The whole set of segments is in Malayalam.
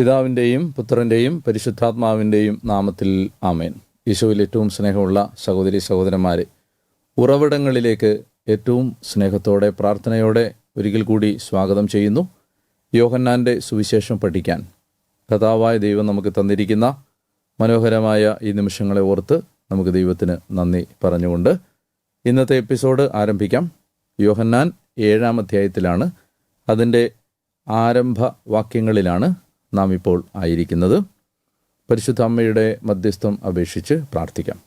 പിതാവിന്റെയും പുത്രന്റെയും പരിശുദ്ധാത്മാവിന്റെയും നാമത്തിൽ ആമേൻ. ഈശോയിൽ ഏറ്റവും സ്നേഹമുള്ള സഹോദരി സഹോദരന്മാരെ ഉറവിടങ്ങളിലേക്ക് ഏറ്റവും സ്നേഹത്തോടെ പ്രാർത്ഥനയോടെ ഒരിക്കൽ കൂടി സ്വാഗതം ചെയ്യുന്നു. യോഹന്നാന്റെ സുവിശേഷം പഠിക്കാൻ കഥാവായ ദൈവം നമുക്ക് തന്നിരിക്കുന്ന മനോഹരമായ ഈ നിമിഷങ്ങളെ ഓർത്ത് നമുക്ക് ദൈവത്തിന് നന്ദി പറഞ്ഞുകൊണ്ട് ഇന്നത്തെ എപ്പിസോഡ് ആരംഭിക്കാം. യോഹന്നാൻ ഏഴാം അധ്യായത്തിലാണ്. അതിന്റെ ആരംഭ വാക്യങ്ങളിലാണ് നാം ഇപ്പോൾ ആയിരിക്കുന്നത്. പരിശുദ്ധ അമ്മയുടെ മധ്യസ്ഥം അപേക്ഷിച്ച് പ്രാർത്ഥിക്കാം.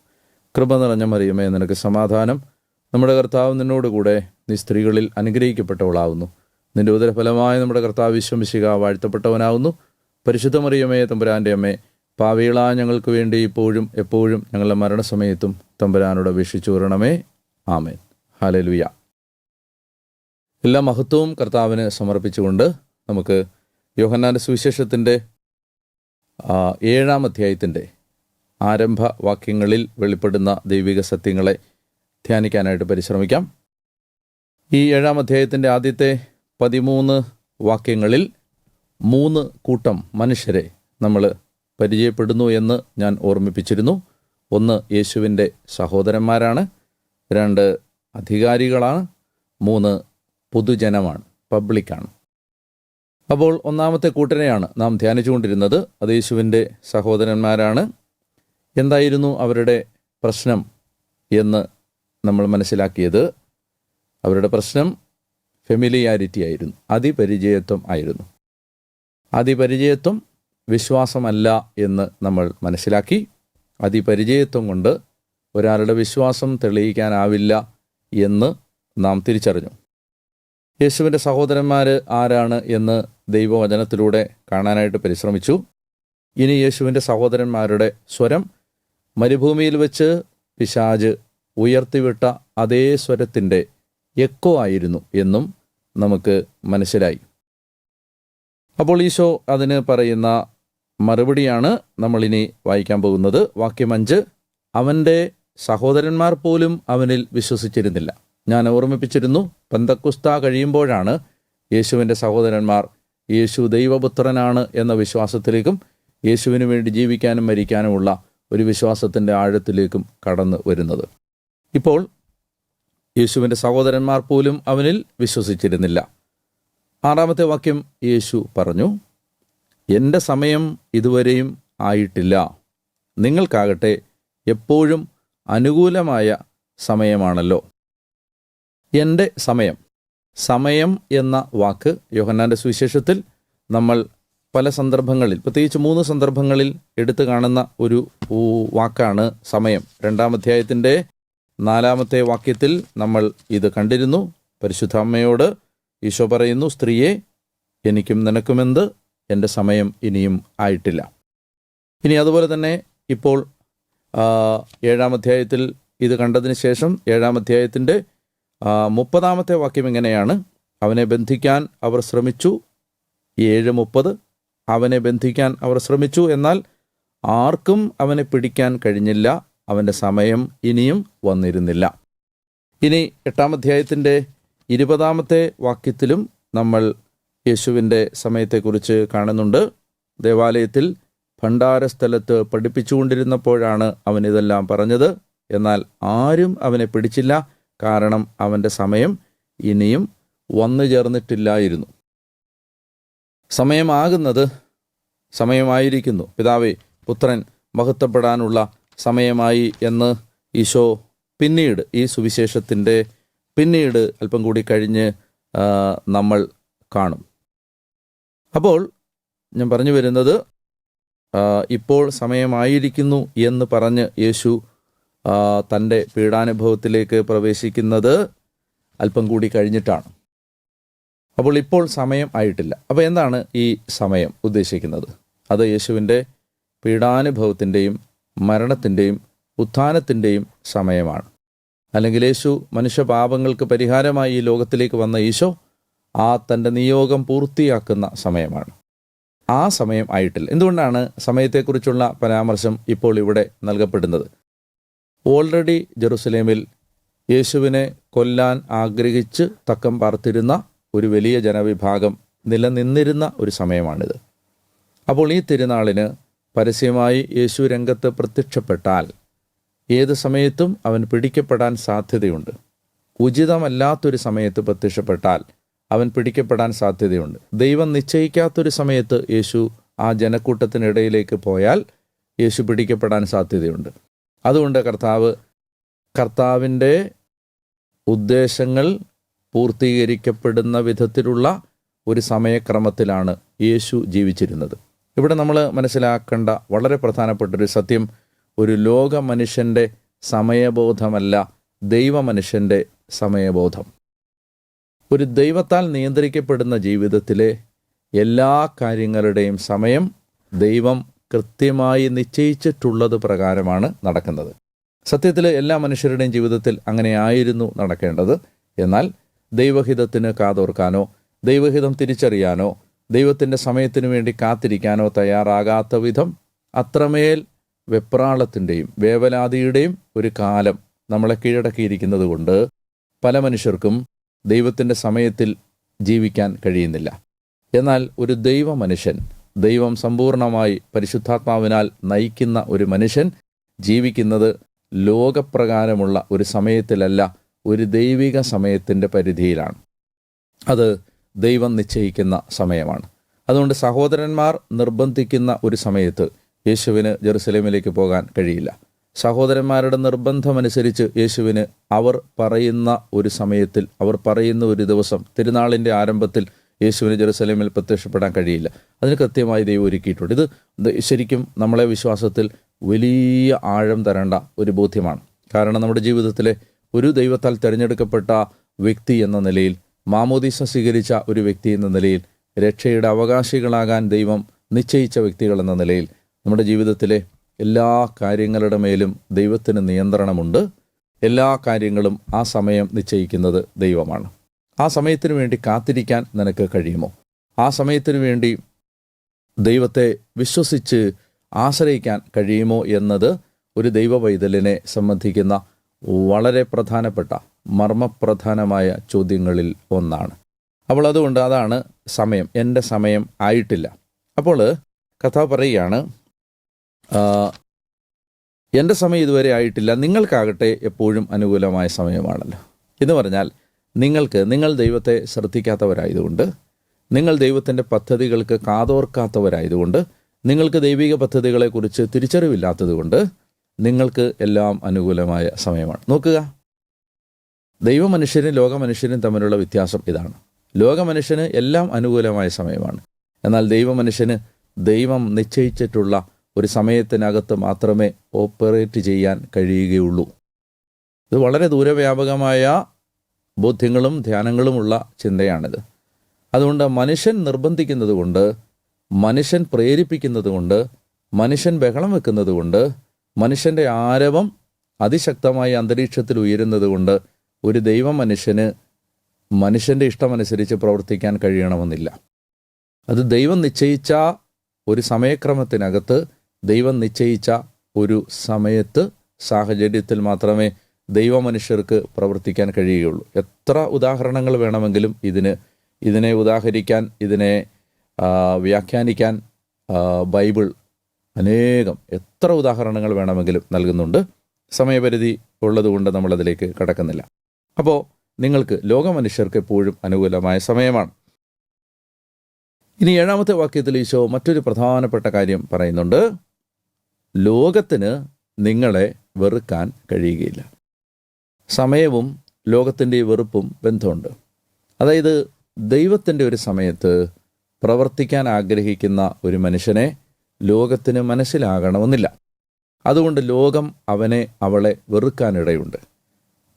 കൃപ നിറഞ്ഞ മറിയമേ നിനക്ക് സമാധാനം. നമ്മുടെ കർത്താവ് നിന്നോടുകൂടെ നീ സ്ത്രീകളിൽ അനുഗ്രഹിക്കപ്പെട്ടവളാവുന്നു. നിന്റെ ഉദരഫലമായ നമ്മുടെ കർത്താവ് വിശ്വമിശിക വാഴ്ത്തപ്പെട്ടവനാവുന്നു. പരിശുദ്ധ മറിയമേ തമ്പുരാന്റെ അമ്മേ പാവികള ഞങ്ങൾക്ക് വേണ്ടി ഇപ്പോഴും എപ്പോഴും ഞങ്ങളുടെ മരണസമയത്തും തമ്പുരാനോട് അപേക്ഷിച്ചു വരണമേ. ആമേൻ. ഹാലലുയ എല്ലാ മഹത്വവും കർത്താവിന് സമർപ്പിച്ചുകൊണ്ട് നമുക്ക് യോഹന്നാന്റെ സുവിശേഷത്തിന്റെ ഏഴാം അധ്യായത്തിന്റെ ആരംഭ വാക്യങ്ങളിൽ വെളിപ്പെടുന്ന ദൈവിക സത്യങ്ങളെ ധ്യാനിക്കാനായിട്ട് പരിശ്രമിക്കാം. ഈ ഏഴാം അധ്യായത്തിന്റെ ആദ്യത്തെ പതിമൂന്ന് വാക്യങ്ങളിൽ മൂന്ന് കൂട്ടം മനുഷ്യരെ നമ്മൾ പരിചയപ്പെടുന്നു എന്ന് ഞാൻ ഓർമ്മിപ്പിച്ചിരുന്നു. ഒന്ന് യേശുവിന്റെ സഹോദരന്മാരാണ് രണ്ട് അധികാരികളാണ് മൂന്ന് പൊതുജനമാണ് പബ്ലിക്കാണ്. അപ്പോൾ ഒന്നാമത്തെ കൂട്ടരെയാണ് നാം ധ്യാനിച്ചുകൊണ്ടിരുന്നത്. അത് യേശുവിന്റെ സഹോദരന്മാരാണ്. എന്തായിരുന്നു അവരുടെ പ്രശ്നം എന്ന് നമ്മൾ മനസ്സിലാക്കിയത്. അവരുടെ പ്രശ്നം ഫെമിലിയാരിറ്റി ആയിരുന്നു. അതിപരിചയത്വം ആയിരുന്നു. അതിപരിചയത്വം വിശ്വാസമല്ല എന്ന് നമ്മൾ മനസ്സിലാക്കി. അതിപരിചയത്വം കൊണ്ട് ഒരാളുടെ വിശ്വാസം തെളിയിക്കാനാവില്ല എന്ന് നാം തിരിച്ചറിഞ്ഞു. യേശുവിന്റെ സഹോദരന്മാർ ആരാണ് എന്ന് ദൈവവചനത്തിലൂടെ കാണാനായിട്ട് പരിശ്രമിച്ചു. ഇനി യേശുവിന്റെ സഹോദരന്മാരുടെ സ്വരം. മരുഭൂമിയിൽ വെച്ച് പിശാജ് ഉയർത്തിവിട്ട അതേ സ്വരത്തിന്റെ എക്കോ ആയിരുന്നു എന്നും നമുക്ക് മനസ്സിലായി. അപ്പോൾ ഈശോ അതിന് പറയുന്ന മറുപടിയാണ് നമ്മളിനി വായിക്കാൻ പോകുന്നത്. വാക്യം അഞ്ച് അവന്റെ സഹോദരന്മാർ പോലും അവനിൽ വിശ്വസിച്ചിരുന്നില്ല. ഞാൻ ഓർമ്മിപ്പിച്ചിരുന്നു പന്തക്കുസ്ത കഴിയുമ്പോഴാണ് യേശുവിന്റെ സഹോദരന്മാർ യേശു ദൈവപുത്രനാണ് എന്ന വിശ്വാസത്തിലേക്കും യേശുവിന് വേണ്ടി ജീവിക്കാനും മരിക്കാനുമുള്ള ഒരു വിശ്വാസത്തിന്റെ ആഴത്തിലേക്കും കടന്നു വരുന്നത്. ഇപ്പോൾ യേശുവിന്റെ സഹോദരന്മാർ പോലും അവനിൽ വിശ്വസിച്ചിരുന്നില്ല. ആറാമത്തെ വാക്യം യേശു പറഞ്ഞു എന്റെ സമയം ഇതുവരെയും ആയിട്ടില്ല. നിങ്ങൾക്കാകട്ടെ എപ്പോഴും അനുകൂലമായ സമയമാണല്ലോ. എന്റെ സമയം സമയം എന്ന വാക്ക് യോഹന്നാന്റെ സുവിശേഷത്തിൽ നമ്മൾ പല സന്ദർഭങ്ങളിൽ പ്രത്യേകിച്ച് മൂന്ന് സന്ദർഭങ്ങളിൽ എടുത്തു കാണുന്ന ഒരു വാക്കാണ് സമയം. രണ്ടാം അധ്യായത്തിന്റെ നാലാമത്തെ വാക്യത്തിൽ നമ്മൾ ഇത് കണ്ടിരുന്നു. പരിശുദ്ധ അമ്മയോട് ഈശോ പറയുന്നു സ്ത്രീയെ എനിക്കും നിനക്കുമെന്ത്? എന്റെ സമയം ഇനിയും ആയിട്ടില്ല. ഇനി അതുപോലെ തന്നെ ഇപ്പോൾ ഏഴാം അധ്യായത്തിൽ ഇത് കണ്ടതിന് ശേഷം ഏഴാം അധ്യായത്തിന്റെ മുപ്പതാമത്തെ വാക്യം ഇങ്ങനെയാണ്. അവനെ ബന്ധിക്കാൻ അവർ ശ്രമിച്ചു. ഏഴ് മുപ്പത്. അവനെ ബന്ധിക്കാൻ അവർ ശ്രമിച്ചു. എന്നാൽ ആർക്കും അവനെ പിടിക്കാൻ കഴിഞ്ഞില്ല. അവന്റെ സമയം ഇനിയും വന്നിരുന്നില്ല. ഇനി എട്ടാം അധ്യായത്തിന്റെ ഇരുപതാമത്തെ വാക്യത്തിലും നമ്മൾ യേശുവിന്റെ സമയത്തെക്കുറിച്ച് കാണുന്നുണ്ട്. ദേവാലയത്തിൽ ഭണ്ഡാരസ്ഥലത്ത് പഠിപ്പിച്ചുകൊണ്ടിരുന്നപ്പോഴാണ് അവൻ ഇതെല്ലാം പറഞ്ഞത്. എന്നാൽ ആരും അവനെ പിടിച്ചില്ല. കാരണം അവന്റെ സമയം ഇനിയും വന്നു ചേർന്നിട്ടില്ലായിരുന്നു. സമയമാകുന്നത് സമയമായിരിക്കുന്നു. പിതാവേ പുത്രൻ മഹത്വപ്പെടാനുള്ള സമയമായി എന്ന് ഈശോ പിന്നീട് ഈ സുവിശേഷത്തിന്റെ പിന്നീട് അല്പം കൂടി കഴിഞ്ഞ് നമ്മൾ കാണും. അപ്പോൾ ഞാൻ പറഞ്ഞു വരുന്നത് ഇപ്പോൾ സമയമായിരിക്കുന്നു എന്ന് പറഞ്ഞ് യേശു തന്റെ പീഡാനുഭവത്തിലേക്ക് പ്രവേശിക്കുന്നത് അല്പം കൂടി കഴിഞ്ഞിട്ടാണ്. അപ്പോൾ ഇപ്പോൾ സമയം ആയിട്ടില്ല. അപ്പോൾ എന്താണ് ഈ സമയം ഉദ്ദേശിക്കുന്നത്? അത് യേശുവിന്റെ പീഡാനുഭവത്തിന്റെയും മരണത്തിന്റെയും ഉത്ഥാനത്തിന്റെയും സമയമാണ്. അല്ലെങ്കിൽ യേശു മനുഷ്യപാപങ്ങൾക്ക് പരിഹാരമായി ഈ ലോകത്തിലേക്ക് വന്ന ഈശോ ആ തന്റെ നിയോഗം പൂർത്തിയാക്കുന്ന സമയമാണ്. ആ സമയം ആയിട്ടില്ല. എന്തുകൊണ്ടാണ് സമയത്തെക്കുറിച്ചുള്ള പരാമർശം ഇപ്പോൾ ഇവിടെ നൽകപ്പെടുന്നത്? ഓൾറെഡി ജെറുസലേമിൽ യേശുവിനെ കൊല്ലാൻ ആഗ്രഹിച്ച് തക്കം പാർത്തിരുന്ന ഒരു വലിയ ജനവിഭാഗം നിലനിന്നിരുന്ന ഒരു സമയമാണിത്. അപ്പോൾ ഈ തിരുനാളിന് പരസ്യമായി യേശു രംഗത്ത് പ്രത്യക്ഷപ്പെട്ടാൽ ഏത് സമയത്തും അവൻ പിടിക്കപ്പെടാൻ സാധ്യതയുണ്ട്. ഉചിതമല്ലാത്തൊരു സമയത്ത് പ്രത്യക്ഷപ്പെട്ടാൽ അവൻ പിടിക്കപ്പെടാൻ സാധ്യതയുണ്ട്. ദൈവം നിശ്ചയിക്കാത്തൊരു സമയത്ത് യേശു ആ ജനക്കൂട്ടത്തിനിടയിലേക്ക് പോയാൽ യേശു പിടിക്കപ്പെടാൻ സാധ്യതയുണ്ട്. അതുകൊണ്ട് കർത്താവ് കർത്താവിന്റെ ഉദ്ദേശങ്ങൾ പൂർത്തീകരിക്കപ്പെടുന്ന വിധത്തിലുള്ള ഒരു സമയക്രമത്തിലാണ് യേശു ജീവിച്ചിരുന്നത്. ഇവിടെ നമ്മൾ മനസ്സിലാക്കേണ്ട വളരെ പ്രധാനപ്പെട്ടൊരു സത്യം ഒരു ലോക മനുഷ്യന്റെ സമയബോധമല്ല ദൈവ ദൈവമനുഷ്യന്റെ സമയബോധം. ഒരു ദൈവത്താൽ നിയന്ത്രിക്കപ്പെടുന്ന ജീവിതത്തിലെ എല്ലാ കാര്യങ്ങളുടെയും സമയം ദൈവം കൃത്യമായി നിശ്ചയിച്ചിട്ടുള്ളത് പ്രകാരമാണ് നടക്കുന്നത്. സത്യത്തിൽ എല്ലാ മനുഷ്യരുടെയും ജീവിതത്തിൽ അങ്ങനെ ആയിരുന്നു നടക്കേണ്ടത്. എന്നാൽ ദൈവഹിതത്തിന് കാതോർക്കാനോ ദൈവഹിതം തിരിച്ചറിയാനോ ദൈവത്തിന്റെ സമയത്തിനു വേണ്ടി കാത്തിരിക്കാനോ തയ്യാറാകാത്ത വിധം അത്രമേൽ വെപ്രാളത്തിന്റെയും വേവലാതിയുടെയും ഒരു കാലം നമ്മളെ കീഴടക്കിയിരിക്കുന്നത് കൊണ്ട് പല മനുഷ്യർക്കും ദൈവത്തിന്റെ സമയത്തിൽ ജീവിക്കാൻ കഴിയുന്നില്ല. എന്നാൽ ഒരു ദൈവ മനുഷ്യൻ ദൈവം സമ്പൂർണമായി പരിശുദ്ധാത്മാവിനാൽ നയിക്കുന്ന ഒരു മനുഷ്യൻ ജീവിക്കുന്നത് ലോകപ്രകാരമുള്ള ഒരു സമയത്തിലല്ല ഒരു ദൈവിക സമയത്തിന്റെ പരിധിയിലാണ്. അത് ദൈവം നിശ്ചയിക്കുന്ന സമയമാണ്. അതുകൊണ്ട് സഹോദരന്മാർ നിർബന്ധിക്കുന്ന ഒരു സമയത്ത് യേശുവിന് ജെറുസലേമിലേക്ക് പോകാൻ കഴിയില്ല. സഹോദരന്മാരുടെ നിർബന്ധമനുസരിച്ച് യേശുവിന് അവർ പറയുന്ന ഒരു സമയത്തിൽ അവർ പറയുന്ന ഒരു ദിവസം തിരുനാളിന്റെ ആരംഭത്തിൽ യേശുവിന് ജെറുസലേമിൽ പ്രത്യക്ഷപ്പെടാൻ കഴിയില്ല. അതിന് കൃത്യമായി ദൈവം ഒരുക്കിയിട്ടുണ്ട്. ഇത് ശരിക്കും നമ്മളെ വിശ്വാസത്തിൽ വലിയ ആഴം തരേണ്ട ഒരു ബോധ്യമാണ്. കാരണം നമ്മുടെ ജീവിതത്തിലെ ഒരു ദൈവത്താൽ തിരഞ്ഞെടുക്കപ്പെട്ട വ്യക്തി എന്ന നിലയിൽ മാമോദീസ സ്വീകരിച്ച ഒരു വ്യക്തി എന്ന നിലയിൽ രക്ഷയുടെ അവകാശികളാകാൻ ദൈവം നിശ്ചയിച്ച വ്യക്തികൾ എന്ന നിലയിൽ നമ്മുടെ ജീവിതത്തിലെ എല്ലാ കാര്യങ്ങളുടെ മേലും ദൈവത്തിന് നിയന്ത്രണമുണ്ട്. എല്ലാ കാര്യങ്ങളും ആ സമയം നിശ്ചയിക്കുന്നത് ദൈവമാണ്. ആ സമയത്തിനു വേണ്ടി കാത്തിരിക്കാൻ നിനക്ക് കഴിയുമോ? ആ സമയത്തിനു വേണ്ടി ദൈവത്തെ വിശ്വസിച്ച് ആശ്രയിക്കാൻ കഴിയുമോ എന്നത് ഒരു ദൈവ സംബന്ധിക്കുന്ന വളരെ പ്രധാനപ്പെട്ട മർമ്മപ്രധാനമായ ചോദ്യങ്ങളിൽ ഒന്നാണ്. അപ്പോൾ അതുകൊണ്ട് അതാണ് സമയം. എന്റെ സമയം ആയിട്ടില്ല. അപ്പോൾ കഥ പറയുകയാണ് എന്റെ സമയം ഇതുവരെ ആയിട്ടില്ല. നിങ്ങൾക്കാകട്ടെ എപ്പോഴും അനുകൂലമായ സമയമാണല്ലോ. എന്ന് പറഞ്ഞാൽ നിങ്ങൾക്ക് നിങ്ങൾ ദൈവത്തെ ശ്രദ്ധിക്കാത്തവരായതുകൊണ്ട് നിങ്ങൾ ദൈവത്തിന്റെ പദ്ധതികൾക്ക് കാതോർക്കാത്തവരായതുകൊണ്ട് നിങ്ങൾക്ക് ദൈവിക പദ്ധതികളെക്കുറിച്ച് തിരിച്ചറിവില്ലാത്തതുകൊണ്ട് നിങ്ങൾക്ക് എല്ലാം അനുകൂലമായ സമയമാണ്. നോക്കുക. ദൈവമനുഷ്യനും ലോകമനുഷ്യനും തമ്മിലുള്ള വ്യത്യാസം ഇതാണ്. ലോകമനുഷ്യന് എല്ലാം അനുകൂലമായ സമയമാണ്. എന്നാൽ ദൈവമനുഷ്യന് ദൈവം നിശ്ചയിച്ചിട്ടുള്ള ഒരു സമയത്തിനകത്ത് മാത്രമേ ഓപ്പറേറ്റ് ചെയ്യാൻ കഴിയുകയുള്ളൂ. ഇത് വളരെ ദൂരവ്യാപകമായ ബോധ്യങ്ങളും ധ്യാനങ്ങളുമുള്ള ചിന്തയാണിത്. അതുകൊണ്ട് മനുഷ്യൻ നിർബന്ധിക്കുന്നത് കൊണ്ട് മനുഷ്യൻ പ്രേരിപ്പിക്കുന്നത് കൊണ്ട് മനുഷ്യൻ ബഹളം വെക്കുന്നത് കൊണ്ട് മനുഷ്യന്റെ ആരവം അതിശക്തമായി അന്തരീക്ഷത്തിൽ ഉയരുന്നത് കൊണ്ട് ഒരു ദൈവ മനുഷ്യന് മനുഷ്യന്റെ ഇഷ്ടമനുസരിച്ച് പ്രവർത്തിക്കാൻ കഴിയണമെന്നില്ല. അത് ദൈവം നിശ്ചയിച്ച ഒരു സമയക്രമത്തിനകത്ത് ദൈവം നിശ്ചയിച്ച ഒരു സമയത്ത് സാഹചര്യത്തിൽ മാത്രമേ ദൈവമനുഷ്യർക്ക് പ്രവർത്തിക്കാൻ കഴിയുകയുള്ളൂ. എത്ര ഉദാഹരണങ്ങൾ വേണമെങ്കിലും ഇതിന് ഇതിനെ ഉദാഹരിക്കാൻ ഇതിനെ വ്യാഖ്യാനിക്കാൻ ബൈബിൾ അനേകം എത്ര ഉദാഹരണങ്ങൾ വേണമെങ്കിലും നൽകുന്നുണ്ട്. സമയപരിധി ഉള്ളതുകൊണ്ട് നമ്മളതിലേക്ക് കടക്കുന്നില്ല. അപ്പോൾ നിങ്ങൾക്ക് ലോകമനുഷ്യർക്ക് എപ്പോഴും അനുകൂലമായ സമയമാണ്. ഇനി ഏഴാമത്തെ വാക്യത്തിൽ ഈശോ മറ്റൊരു പ്രധാനപ്പെട്ട കാര്യം പറയുന്നുണ്ട്. ലോകത്തിന് നിങ്ങളെ വെറുക്കാൻ കഴിയുകയില്ല. സമയവും ലോകത്തിന്റെ വെറുപ്പും ബന്ധമുണ്ട്. അതായത് ദൈവത്തിന്റെ ഒരു സമയത്ത് പ്രവർത്തിക്കാൻ ആഗ്രഹിക്കുന്ന ഒരു മനുഷ്യനെ ലോകത്തിന് മനസ്സിലാകണമെന്നില്ല. അതുകൊണ്ട് ലോകം അവനെ അവളെ വെറുക്കാനിടയുണ്ട്.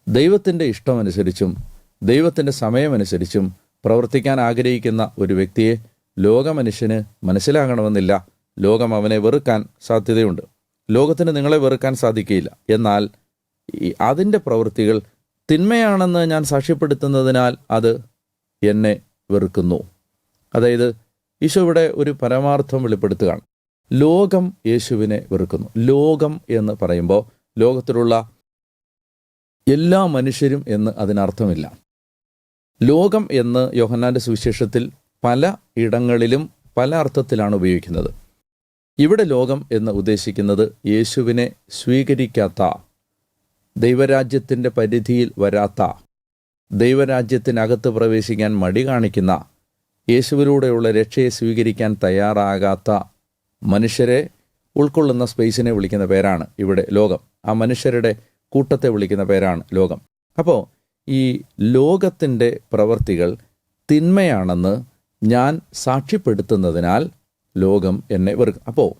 ദൈവത്തിന്റെ ഇഷ്ടമനുസരിച്ചും ദൈവത്തിന്റെ സമയമനുസരിച്ചും പ്രവർത്തിക്കാൻ ആഗ്രഹിക്കുന്ന ഒരു വ്യക്തിയെ ലോകമനുഷ്യന് മനസ്സിലാകണമെന്നില്ല. ലോകം അവനെ വെറുക്കാൻ സാധ്യതയുണ്ട്. ലോകത്തിന് നിങ്ങളെ വെറുക്കാൻ സാധിക്കുകയില്ല. എന്നാൽ ഈ അതിന്റെ പ്രവൃത്തികൾ തിന്മയാണെന്ന് ഞാൻ സാക്ഷ്യപ്പെടുത്തുന്നതിനാൽ അത് എന്നെ വെറുക്കുന്നു. അതായത് ഈശോ ഇവിടെ ഒരു പരമാർത്ഥം വെളിപ്പെടുത്തുകയാണ്. ലോകം യേശുവിനെ വെറുക്കുന്നു. ലോകം എന്ന് പറയുമ്പോൾ ലോകത്തിലുള്ള എല്ലാ മനുഷ്യരും എന്ന് അതിനർത്ഥമില്ല. ലോകം എന്ന് യോഹന്നാന്റെ സുവിശേഷത്തിൽ പല ഇടങ്ങളിലും പല അർത്ഥത്തിലാണ് ഉപയോഗിക്കുന്നത്. ഇവിടെ ലോകം എന്ന് ഉദ്ദേശിക്കുന്നത് യേശുവിനെ സ്വീകരിക്കാത്ത ദൈവരാജ്യത്തിന്റെ പരിധിയിൽ വരാത്ത ദൈവരാജ്യത്തിനകത്ത് പ്രവേശിക്കാൻ മടി കാണിക്കുന്ന യേശുവിലൂടെയുള്ള രക്ഷയെ സ്വീകരിക്കാൻ തയ്യാറാകാത്ത മനുഷ്യരെ ഉൾക്കൊള്ളുന്ന സ്പേസിനെ വിളിക്കുന്ന പേരാണ് ഇവിടെ ലോകം. ആ മനുഷ്യരുടെ കൂട്ടത്തെ വിളിക്കുന്ന പേരാണ് ലോകം. അപ്പോൾ ഈ ലോകത്തിന്റെ പ്രവർത്തികൾ തിന്മയാണെന്ന് ഞാൻ സാക്ഷ്യപ്പെടുത്തുന്നതിനാൽ ലോകം എന്നെ വെറുക്കും. അപ്പോൾ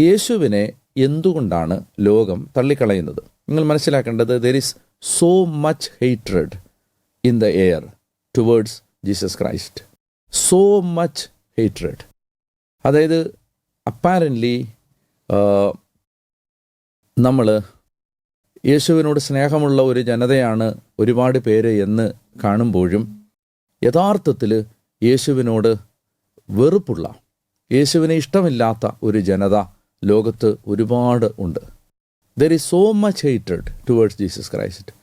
യേശുവിനെ എന്തുകൊണ്ടാണ് ലോകം തള്ളിക്കളയുന്നത്? നിങ്ങൾ മനസ്സിലാക്കേണ്ടത് there is so much hated in the air towards Jesus Christ so much hated അതായത് അപ്പാരന്റ്ലി നമ്മൾ യേശുവിനോട് സ്നേഹമുള്ള ഒരു ജനതയാണ് ഒരുപാട് പേര് എന്ന് കാണുമ്പോഴും യഥാർത്ഥത്തിൽ യേശുവിനോട് വെറുപ്പുള്ള യേശുവിനെ ഇഷ്ടമില്ലാത്ത ഒരു ജനത ലോകത്ത് ഒരുപാട് ഉണ്ട്. There is so much ഹെയ്റ്റഡ് towards Jesus Christ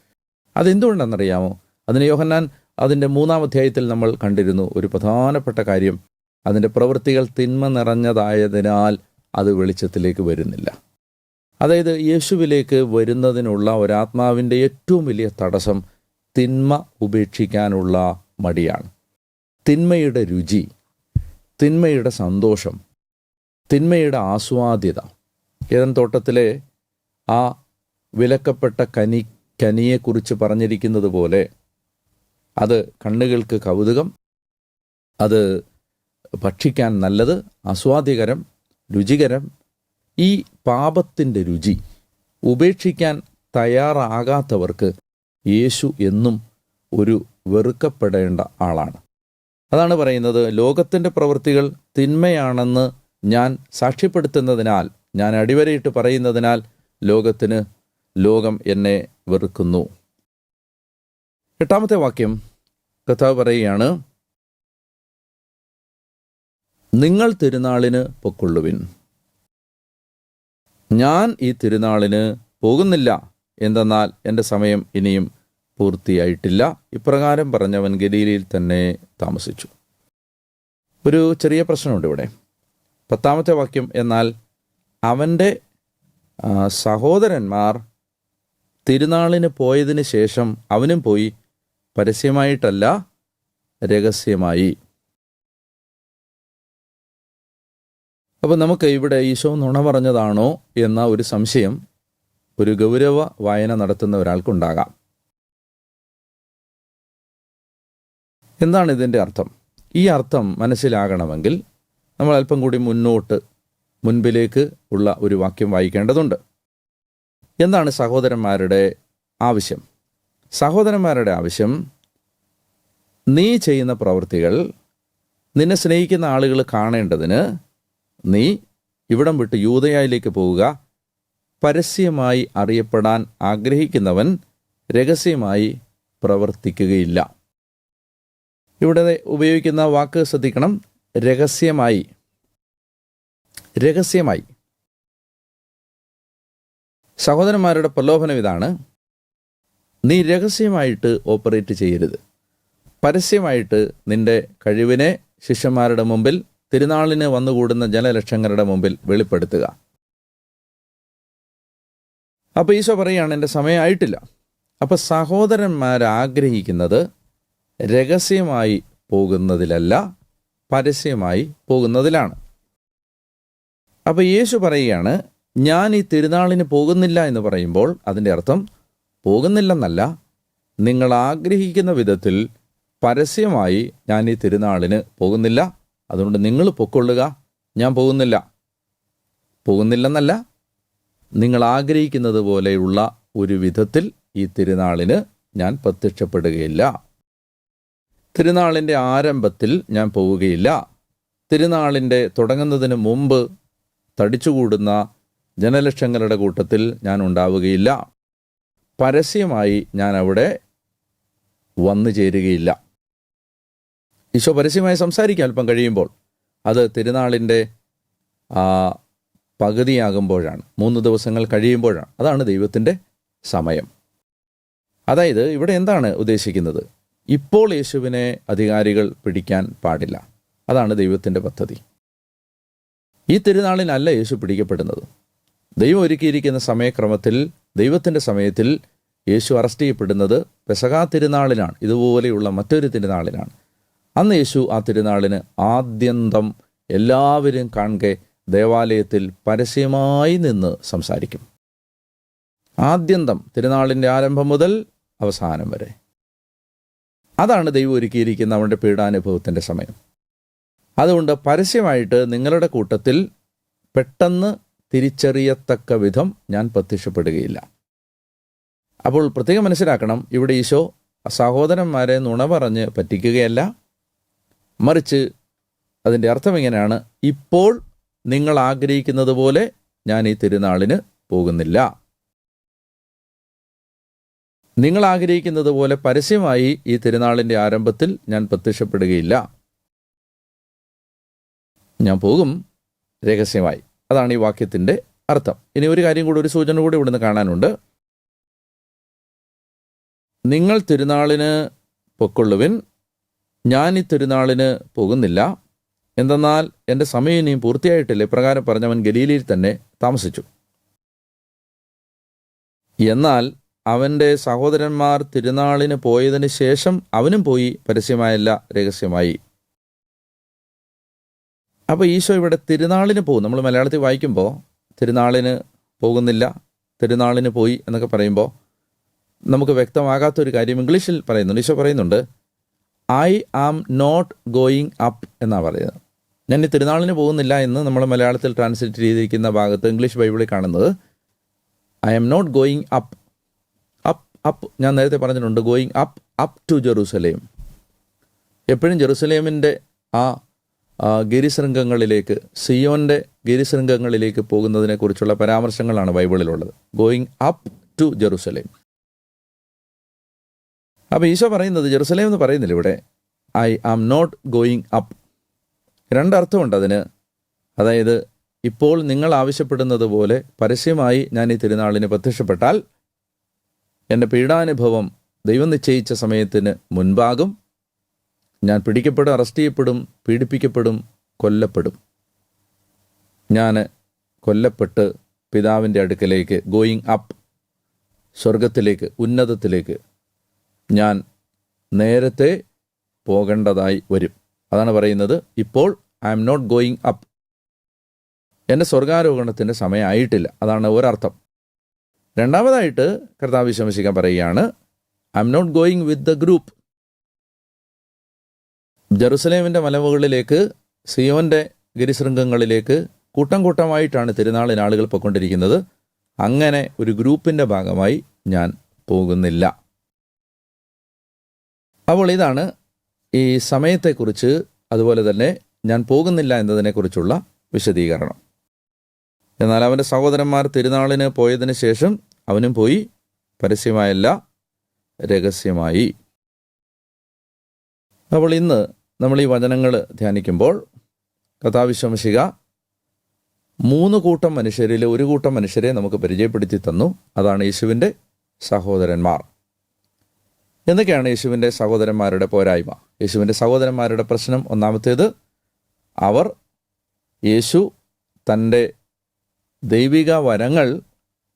അതെന്തുകൊണ്ടാണെന്നറിയാമോ അതിന് യോഹന്നാൻ അതിന്റെ മൂന്നാം അധ്യായത്തിൽ നമ്മൾ കണ്ടിരുന്നു ഒരു പ്രധാനപ്പെട്ട കാര്യം. അതിന്റെ പ്രവൃത്തികൾ തിന്മ നിറഞ്ഞതായതിനാൽ അത് വെളിച്ചത്തിലേക്ക് വരുന്നില്ല. അതായത് യേശുവിലേക്ക് വരുന്നതിനുള്ള ഒരാത്മാവിന്റെ ഏറ്റവും വലിയ തടസ്സം തിന്മ ഉപേക്ഷിക്കാനുള്ള മടിയാണ്. തിന്മയുടെ രുചി തിന്മയുടെ സന്തോഷം തിന്മയുടെ ആസ്വാദ്യത. ഏതൻ തോട്ടത്തിലെ ആ വിലക്കപ്പെട്ട കനി കനിയെക്കുറിച്ച് പറഞ്ഞിരിക്കുന്നത് പോലെ അത് കണ്ണുകൾക്ക് കൗതുകം അത് ഭക്ഷിക്കാൻ നല്ലത് ആസ്വാദ്യകരം രുചികരം ഈ പാപത്തിന്റെ രുചി ഉപേക്ഷിക്കാൻ തയ്യാറാകാത്തവർക്ക് യേശു എന്നും ഒരു വെറുക്കപ്പെടേണ്ട ആളാണ്. അതാണ് പറയുന്നത് ലോകത്തിന്റെ പ്രവൃത്തികൾ തിന്മയാണെന്ന് ഞാൻ സാക്ഷ്യപ്പെടുത്തുന്നതിനാൽ ഞാൻ അടിവരയിട്ട് പറയുന്നതിനാൽ ലോകത്തിന് ലോകം എന്നെ വെറുക്കുന്നു. എട്ടാമത്തെ വാക്യം കഥ പറയുകയാണ് നിങ്ങൾ തിരുനാളിന് പൊക്കൊള്ളുവിൻ. ഞാൻ ഈ തിരുനാളിന് പോകുന്നില്ല. എന്തെന്നാൽ എന്റെ സമയം ഇനിയും പൂർത്തിയായിട്ടില്ല. ഇപ്രകാരം പറഞ്ഞവൻ ഗലീലയിൽ തന്നെ താമസിച്ചു. ഒരു ചെറിയ പ്രശ്നമുണ്ട് ഇവിടെ. പത്താമത്തെ വാക്യം എന്നാൽ അവന്റെ സഹോദരന്മാർ തിരുനാളിന് പോയതിന് ശേഷം അവനും പോയി. പരസ്യമായിട്ടല്ല രഹസ്യമായി. അപ്പോൾ നമുക്ക് ഇവിടെ ഈശോ നുണ പറഞ്ഞതാണോ എന്ന ഒരു സംശയം ഒരു ഗൗരവ വായന നടത്തുന്ന ഒരാൾക്കുണ്ടാകാം. എന്താണ് ഇതിന്റെ അർത്ഥം? ഈ അർത്ഥം മനസ്സിലാകണമെങ്കിൽ നമ്മൾ അല്പം കൂടി മുന്നോട്ട് മുൻപിലേക്ക് ഉള്ള ഒരു വാക്യം വായിക്കേണ്ടതുണ്ട്. എന്താണ് സഹോദരന്മാരുടെ ആവശ്യം? സഹോദരന്മാരുടെ ആവശ്യം നീ ചെയ്യുന്ന പ്രവൃത്തികൾ നിന്നെ സ്നേഹിക്കുന്ന ആളുകൾ കാണേണ്ടതിന് നീ ഇവിടം വിട്ട് യൂതയായിലേക്ക് പോവുക. പരസ്യമായി അറിയപ്പെടാൻ ആഗ്രഹിക്കുന്നവൻ രഹസ്യമായി പ്രവർത്തിക്കുകയില്ല. ഇവിടെ ഉപയോഗിക്കുന്ന വാക്ക് ശ്രദ്ധിക്കണം. രഹസ്യമായി. രഹസ്യമായി. സഹോദരന്മാരുടെ പ്രലോഭനം ഇതാണ്. നീ രഹസ്യമായിട്ട് ഓപ്പറേറ്റ് ചെയ്യരുത്. പരസ്യമായിട്ട് നിന്റെ കഴിവിനെ ശിഷ്യന്മാരുടെ മുമ്പിൽ തിരുനാളിന് വന്നുകൂടുന്ന ജനലക്ഷങ്ങളുടെ മുമ്പിൽ വെളിപ്പെടുത്തുക. അപ്പോൾ ഈശോ പറയുകയാണ് എന്റെ സമയമായിട്ടില്ല അപ്പോൾ സഹോദരന്മാർ ആഗ്രഹിക്കുന്നത് രഹസ്യമായി പോകുന്നതിലല്ല പരസ്യമായി പോകുന്നതിലാണ്. അപ്പോൾ യേശു പറയുകയാണ് ഞാൻ ഈ തിരുനാളിന് പോകുന്നില്ല എന്ന് പറയുമ്പോൾ അതിന്റെ അർത്ഥം പോകുന്നില്ലെന്നല്ല. നിങ്ങൾ ആഗ്രഹിക്കുന്ന വിധത്തിൽ പരസ്യമായി ഞാൻ ഈ തിരുനാളിന് പോകുന്നില്ല. അതുകൊണ്ട് നിങ്ങൾ പൊക്കൊള്ളുക. ഞാൻ പോകുന്നില്ല. പോകുന്നില്ലെന്നല്ല നിങ്ങൾ ആഗ്രഹിക്കുന്നത് പോലെയുള്ള ഒരു വിധത്തിൽ ഈ തിരുനാളിന് ഞാൻ പ്രത്യക്ഷപ്പെടുകയില്ല. തിരുനാളിന്റെ ആരംഭത്തിൽ ഞാൻ പോവുകയില്ല. തിരുനാളിന്റെ തുടങ്ങുന്നതിന് മുമ്പ് തടിച്ചുകൂടുന്ന ജനലക്ഷങ്ങളുടെ കൂട്ടത്തിൽ ഞാൻ ഉണ്ടാവുകയില്ല. പരസ്യമായി ഞാൻ അവിടെ വന്നു ചേരുകയില്ല. ഈശോ പരസ്യമായി സംസാരിക്കാൻ അല്പം കഴിയുമ്പോൾ അത് തിരുനാളിന്റെ പകുതിയാകുമ്പോഴാണ്. മൂന്ന് ദിവസങ്ങൾ കഴിയുമ്പോഴാണ്. അതാണ് ദൈവത്തിന്റെ സമയം. അതായത് ഇവിടെ എന്താണ് ഉദ്ദേശിക്കുന്നത്? ഇപ്പോൾ യേശുവിനെ അധികാരികൾ പിടിക്കാൻ പാടില്ല. അതാണ് ദൈവത്തിന്റെ പദ്ധതി. ഈ തിരുനാളിനല്ല യേശു പിടിക്കപ്പെടുന്നത്. ദൈവം ഒരുക്കിയിരിക്കുന്ന സമയക്രമത്തിൽ ദൈവത്തിന്റെ സമയത്തിൽ യേശു അറസ്റ്റ് ചെയ്യപ്പെടുന്നത് പെസകാ തിരുനാളിനാണ്. ഇതുപോലെയുള്ള മറ്റൊരു തിരുനാളിനാണ്. അന്ന് യേശു ആ തിരുനാളിന് ആദ്യന്തം എല്ലാവരും കാണെ ദേവാലയത്തിൽ പരസ്യമായി നിന്ന് സംസാരിക്കും. ആദ്യന്തം തിരുനാളിന്റെ ആരംഭം മുതൽ അവസാനം വരെ. അതാണ് ദൈവം ഒരുക്കിയിരിക്കുന്ന അവന്റെ പീഡാനുഭവത്തിന്റെ സമയം. അതുകൊണ്ട് പരസ്യമായിട്ട് നിങ്ങളുടെ കൂട്ടത്തിൽ പെട്ടെന്ന് തിരിച്ചറിയത്തക്ക വിധം ഞാൻ പ്രത്യക്ഷപ്പെടുകയില്ല. അപ്പോൾ പ്രത്യേകം മനസ്സിലാക്കണം ഇവിടെ ഈശോ സഹോദരന്മാരെ നുണ പറഞ്ഞ് പറ്റിക്കുകയല്ല. മറിച്ച് അതിന്റെ അർത്ഥം ഇങ്ങനെയാണ് ഇപ്പോൾ നിങ്ങൾ ആഗ്രഹിക്കുന്നത് പോലെ ഞാൻ ഈ തിരുനാളിന് പോകുന്നില്ല. നിങ്ങൾ ആഗ്രഹിക്കുന്നത് പോലെ പരസ്യമായി ഈ തിരുനാളിന്റെ ആരംഭത്തിൽ ഞാൻ പ്രത്യക്ഷപ്പെടുകയില്ല. ഞാൻ പോകും. രഹസ്യമായി. അതാണ് ഈ വാക്യത്തിന്റെ അർത്ഥം. ഇനി ഒരു കാര്യം കൂടി ഒരു സൂചന കൂടി ഇവിടുന്ന് കാണാനുണ്ട്. നിങ്ങൾ തിരുനാളിന് പൊക്കൊള്ളുവിൻ. ഞാൻ ഈ തിരുനാളിന് പോകുന്നില്ല. എന്തെന്നാൽ എന്റെ സമയം ഇനിയും പൂർത്തിയായിട്ടില്ല. ഇപ്രകാരം പറഞ്ഞവൻ ഗലീലയിൽ തന്നെ താമസിച്ചു. എന്നാൽ അവന്റെ സഹോദരന്മാർ തിരുനാളിന് പോയതിന് ശേഷം അവനും പോയി. പരസ്യമായല്ല രഹസ്യമായി. അപ്പോൾ ഈശോ ഇവിടെ തിരുനാളിന് പോകും. നമ്മൾ മലയാളത്തിൽ വായിക്കുമ്പോൾ തിരുനാളിന് പോകുന്നില്ല തിരുനാളിന് പോയി എന്നൊക്കെ പറയുമ്പോൾ നമുക്ക് വ്യക്തമാകാത്തൊരു കാര്യം ഇംഗ്ലീഷിൽ പറയുന്നുണ്ട്. ഈശോ പറയുന്നുണ്ട് I am not going up എന്നാണ് പറയുന്നത്. ഞാൻ ഈ തിരുനാളിന് പോകുന്നില്ല എന്ന് നമ്മൾ മലയാളത്തിൽ ട്രാൻസ്ലേറ്റ് ചെയ്തിരിക്കുന്ന ഭാഗത്ത് ഇംഗ്ലീഷ് ബൈബിളിൽ കാണുന്നത് I am not going up up up ഞാൻ നേരത്തെ പറഞ്ഞിട്ടുണ്ട് going up up to Jerusalem എപ്പോഴും ജെറൂസലേമിന്റെ ആ ആ, ഗിരിശൃംഗങ്ങളിലേക്ക് സിയോന്റെ ഗിരിശൃംഗങ്ങളിലേക്ക് പോകുന്നതിനെക്കുറിച്ചുള്ള പരാമർശങ്ങളാണ് ബൈബിളിലുള്ളത്. ഗോയിങ് അപ്പ് ടു ജെറുസലേം അപ്പോൾ ഈശോ പറയുന്നത് ജെറുസലേം എന്ന് പറയുന്നില്ല ഇവിടെ. I am not going up രണ്ടർത്ഥമുണ്ട് അതിന്. അതായത് ഇപ്പോൾ നിങ്ങൾ ആവശ്യപ്പെടുന്നത് പോലെ പരസ്യമായി ഞാൻ ഈ തിരുനാളിന് പ്രത്യക്ഷപ്പെട്ടാൽ എന്റെ പീഡാനുഭവം ദൈവം നിശ്ചയിച്ച സമയത്തിന് മുൻപാകും ഞാൻ പിടിക്കപ്പെടും അറസ്റ്റ് ചെയ്യപ്പെടും പീഡിപ്പിക്കപ്പെടും കൊല്ലപ്പെടും. ഞാൻ കൊല്ലപ്പെട്ട് പിതാവിന്റെ അടുക്കലേക്ക് ഗോയിങ് അപ്പ് സ്വർഗത്തിലേക്ക് ഉന്നതത്തിലേക്ക് ഞാൻ നേരത്തെ പോകേണ്ടതായി വരും. അതാണ് പറയുന്നത് ഇപ്പോൾ I am not going up എന്റെ സ്വർഗാരോഹണത്തിന്റെ സമയമായിട്ടില്ല. അതാണ് ഒരർത്ഥം. രണ്ടാമതായിട്ട് കർത്താവ് വിശ്വസിക്കാൻ പറയുകയാണ് I am not going with the group ജെറുസലേമിന്റെ മലമുകളിലേക്ക് സിയോന്റെ ഗിരിശൃംഗങ്ങളിലേക്ക് കൂട്ടം കൂട്ടമായിട്ടാണ് തിരുനാളിന് ആളുകൾ പൊയ്ക്കൊണ്ടിരിക്കുന്നത്. അങ്ങനെ ഒരു ഗ്രൂപ്പിന്റെ ഭാഗമായി ഞാൻ പോകുന്നില്ല. അപ്പോൾ ഇതാണ് ഈ സമയത്തെക്കുറിച്ച് അതുപോലെ തന്നെ ഞാൻ പോകുന്നില്ല എന്നതിനെക്കുറിച്ചുള്ള വിശദീകരണം. എന്നാൽ അവന്റെ സഹോദരന്മാർ തിരുനാളിന് പോയതിന് ശേഷം അവനും പോയി. പരസ്യമായല്ല രഹസ്യമായി. അപ്പോൾ ഇന്ന് നമ്മൾ ഈ വചനങ്ങൾ ധ്യാനിക്കുമ്പോൾ കഥാവിശ്വംശിക മൂന്ന് കൂട്ടം മനുഷ്യരിൽ ഒരു കൂട്ടം മനുഷ്യരെ നമുക്ക് പരിചയപ്പെടുത്തി തന്നു. അതാണ് യേശുവിന്റെ സഹോദരന്മാർ. എന്തൊക്കെയാണ് യേശുവിന്റെ സഹോദരന്മാരുടെ പോരായ്മ? യേശുവിന്റെ സഹോദരന്മാരുടെ പ്രശ്നം ഒന്നാമത്തേത് അവർ യേശു തന്റെ ദൈവിക വരങ്ങൾ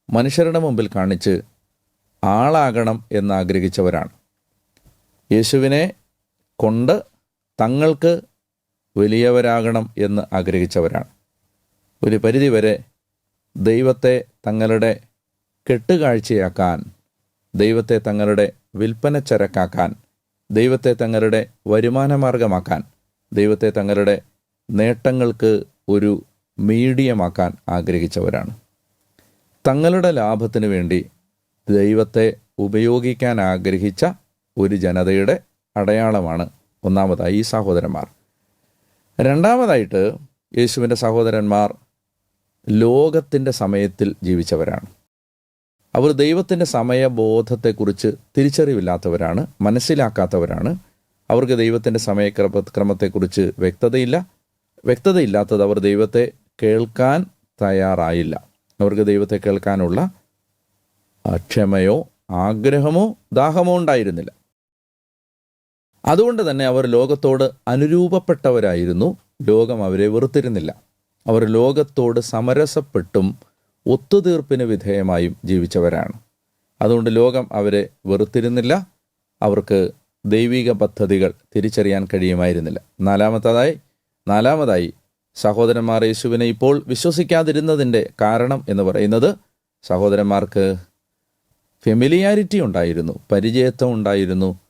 മനുഷ്യരുടെ മുമ്പിൽ കാണിച്ച് ആളാകണം എന്നാഗ്രഹിച്ചവരാണ് യേശുവിനെ കൊണ്ട് തങ്ങൾക്ക് വലിയവരാകണം എന്ന് ആഗ്രഹിച്ചവരാണ്. ഒരു പരിധിവരെ ദൈവത്തെ തങ്ങളുടെ കെട്ടുകാഴ്ചയാക്കാൻ ദൈവത്തെ തങ്ങളുടെ വിൽപ്പന ചരക്കാക്കാൻ ദൈവത്തെ തങ്ങളുടെ വരുമാനമാർഗമാക്കാൻ ദൈവത്തെ തങ്ങളുടെ നേട്ടങ്ങൾക്ക് ഒരു മീഡിയമാക്കാൻ ആഗ്രഹിച്ചവരാണ്. തങ്ങളുടെ ലാഭത്തിന് വേണ്ടി ദൈവത്തെ ഉപയോഗിക്കാൻ ആഗ്രഹിച്ച ഒരു ജനതയുടെ അടയാളമാണ് ഒന്നാമതായി ഈ സഹോദരന്മാർ. രണ്ടാമതായിട്ട് യേശുവിന്റെ സഹോദരന്മാർ ലോകത്തിന്റെ സമയത്തിൽ ജീവിച്ചവരാണ്. അവർ ദൈവത്തിന്റെ സമയബോധത്തെക്കുറിച്ച് തിരിച്ചറിവില്ലാത്തവരാണ് മനസ്സിലാക്കാത്തവരാണ്. അവർക്ക് ദൈവത്തിന്റെ സമയക്രമ ക്രമത്തെക്കുറിച്ച് വ്യക്തതയില്ല. വ്യക്തതയില്ലാത്തത് അവർ ദൈവത്തെ കേൾക്കാൻ തയ്യാറായില്ല. അവർക്ക് ദൈവത്തെ കേൾക്കാനുള്ള ക്ഷമയോ ആഗ്രഹമോ ദാഹമോ ഉണ്ടായിരുന്നില്ല. അതുകൊണ്ട് തന്നെ അവർ ലോകത്തോട് അനുരൂപപ്പെട്ടവരായിരുന്നു. ലോകം അവരെ വെറുത്തിരുന്നില്ല. അവർ ലോകത്തോട് സമരസപ്പെട്ടും ഒത്തുതീർപ്പിന് വിധേയമായും ജീവിച്ചവരാണ്. അതുകൊണ്ട് ലോകം അവരെ വെറുത്തിരുന്നില്ല. അവർക്ക് ദൈവിക പദ്ധതികൾ തിരിച്ചറിയാൻ കഴിയുമായിരുന്നില്ല. നാലാമത്തതായി നാലാമതായി സഹോദരന്മാർ യേശുവിനെ ഇപ്പോൾ വിശ്വസിക്കാതിരുന്നതിന്റെ കാരണം എന്ന് പറയുന്നത് സഹോദരന്മാർക്ക് ഫെമിലിയാരിറ്റി ഉണ്ടായിരുന്നു പരിചയത്വം ഉണ്ടായിരുന്നു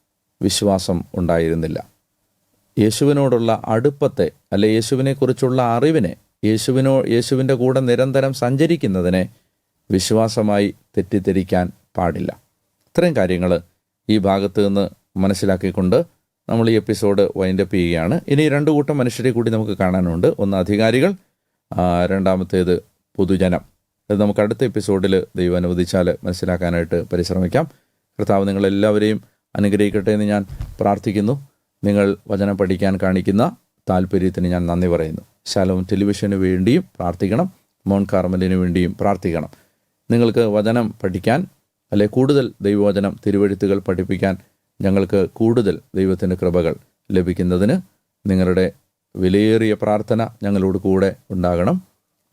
വിശ്വാസം ഉണ്ടായിരുന്നില്ല. യേശുവിനോടുള്ള അടുപ്പത്തെ അല്ലെ യേശുവിനെക്കുറിച്ചുള്ള അറിവിനെ യേശുവിനോ യേശുവിന്റെ കൂടെ നിരന്തരം സഞ്ചരിക്കുന്നതിനെ വിശ്വാസമായി തെറ്റിദ്ധരിക്കാൻ പാടില്ല. ഇത്രയും കാര്യങ്ങൾ ഈ ഭാഗത്ത് നിന്ന് മനസ്സിലാക്കിക്കൊണ്ട് നമ്മൾ ഈ എപ്പിസോഡ് വൈൻഡപ്പ് ചെയ്യുകയാണ്. ഇനി രണ്ട് കൂട്ടം മനുഷ്യരെ കൂടി നമുക്ക് കാണാനുണ്ട്. ഒന്ന് അധികാരികൾ രണ്ടാമത്തേത് പൊതുജനം. ഇത് നമുക്ക് അടുത്ത എപ്പിസോഡിൽ ദൈവം അനുവദിച്ചാൽ മനസ്സിലാക്കാനായിട്ട് പരിശ്രമിക്കാം. കർത്താവ് നിങ്ങളെല്ലാവരെയും അനുഗ്രഹിക്കട്ടെ എന്ന് ഞാൻ പ്രാർത്ഥിക്കുന്നു. നിങ്ങൾ വചനം പഠിക്കാൻ കാണിക്കുന്ന താല്പര്യത്തിന് ഞാൻ നന്ദി പറയുന്നു. ശാലോം ടെലിവിഷന് വേണ്ടിയും പ്രാർത്ഥിക്കണം. മോൺ കാർമലിന് വേണ്ടിയും പ്രാർത്ഥിക്കണം. നിങ്ങൾക്ക് വചനം പഠിക്കാൻ അല്ലെ കൂടുതൽ ദൈവവചനം തിരുവഴുത്തുകൾ പഠിപ്പിക്കാൻ ഞങ്ങൾക്ക് കൂടുതൽ ദൈവത്തിന്റെ കൃപകൾ ലഭിക്കുന്നതിന് നിങ്ങളുടെ വിലയേറിയ പ്രാർത്ഥന ഞങ്ങളോട് കൂടെ ഉണ്ടാകണം.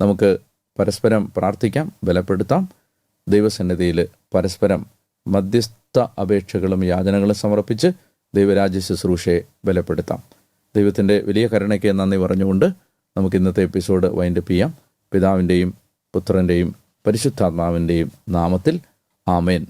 നമുക്ക് പരസ്പരം പ്രാർത്ഥിക്കാം ബലപ്പെടുത്താം. ദൈവസന്നിധിയിൽ പരസ്പരം മധ്യസ്ഥ അപേക്ഷകളും യാചനകളും സമർപ്പിച്ച് ദൈവരാജ്യ ശുശ്രൂഷയെ ബലപ്പെടുത്താം. ദൈവത്തിന്റെ വലിയ കരുണയ്ക്ക് നന്ദി പറഞ്ഞുകൊണ്ട് നമുക്ക് ഇന്നത്തെ എപ്പിസോഡ് വൈൻഡപ്പ് ചെയ്യാം. പിതാവിന്റെയും പുത്രന്റെയും പരിശുദ്ധാത്മാവിന്റെയും നാമത്തിൽ ആമേൻ.